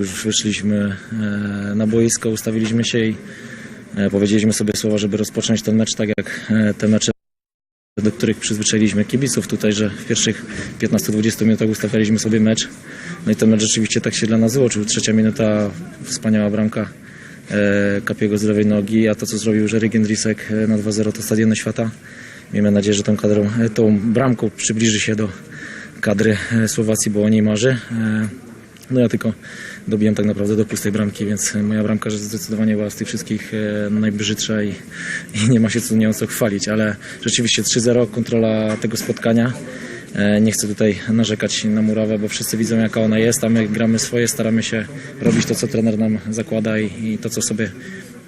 Już wyszliśmy e, na boisko, ustawiliśmy się i e, powiedzieliśmy sobie słowa, żeby rozpocząć ten mecz tak jak e, te mecze, do których przyzwyczailiśmy kibiców tutaj, że w pierwszych 15-20 minutach ustawialiśmy sobie mecz. No i ten mecz rzeczywiście tak się dla nas złoczył. Trzecia minuta, wspaniała bramka Kapiego z lewej nogi, a to co zrobił Jerry Gendrisek na 2-0 to Stadiony Świata. Miejmy nadzieję, że tą, kadrą, tą bramką przybliży się do kadry Słowacji, bo o niej marzy. No ja tylko dobiłem tak naprawdę do pustej bramki, więc moja bramka zdecydowanie była z tych wszystkich e, najbrzydsza i, i nie ma się co nią co chwalić, ale rzeczywiście 3-0 kontrola tego spotkania. E, Nie chcę tutaj narzekać na murawę, bo wszyscy widzą jaka ona jest, a my gramy swoje, staramy się robić to, co trener nam zakłada i, i to, co sobie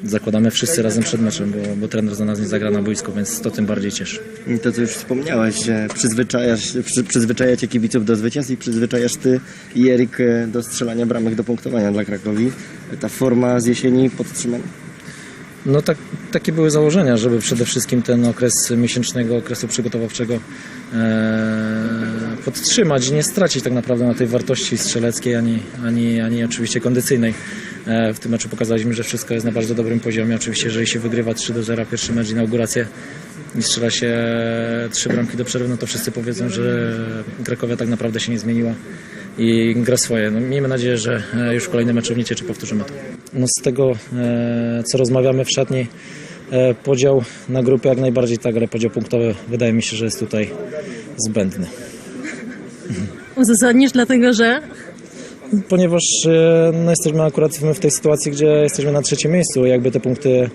zakładamy wszyscy razem przed meczem, bo, bo trener za nas nie zagra na boisku, więc to tym bardziej cieszy. I To, co już wspomniałeś, że przyzwyczajasz, przy, przyzwyczajacie kibiców do zwycięstw i przyzwyczajasz ty i Erik e, do strzelania bramek do punktowania dla Krakowi. Ta forma z jesieni podtrzymana. No tak, takie były założenia, żeby przede wszystkim ten okres miesięcznego okresu przygotowawczego e, podtrzymać i nie stracić tak naprawdę na tej wartości strzeleckiej ani, ani, ani oczywiście kondycyjnej. E, w tym meczu pokazaliśmy, że wszystko jest na bardzo dobrym poziomie. Oczywiście, jeżeli się wygrywa 3 do 0 pierwszy mecz, inaugurację i strzela się trzy bramki do przerwy, no to wszyscy powiedzą, że Krakowia tak naprawdę się nie zmieniła i gra swoje. No, miejmy nadzieję, że e, już w kolejnym meczu w Niecieczy powtórzymy to. No, z tego, e, co rozmawiamy w szatni, e, podział na grupy jak najbardziej tak, ale podział punktowy wydaje mi się, że jest tutaj zbędny. Uzasadnisz dlatego, że Ponieważ e, no, jesteśmy akurat w tej sytuacji, gdzie jesteśmy na trzecim miejscu, jakby te punkty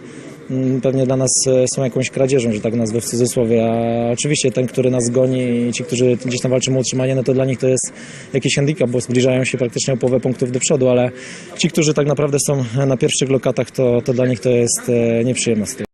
mm, pewnie dla nas e, są jakąś kradzieżą, że tak nazwę w cudzysłowie, a oczywiście ten, który nas goni i ci, którzy gdzieś tam walczą o utrzymanie, no to dla nich to jest jakiś handicap, bo zbliżają się praktycznie o połowę punktów do przodu, ale ci, którzy tak naprawdę są na pierwszych lokatach, to, to dla nich to jest e, nieprzyjemna sytuacja.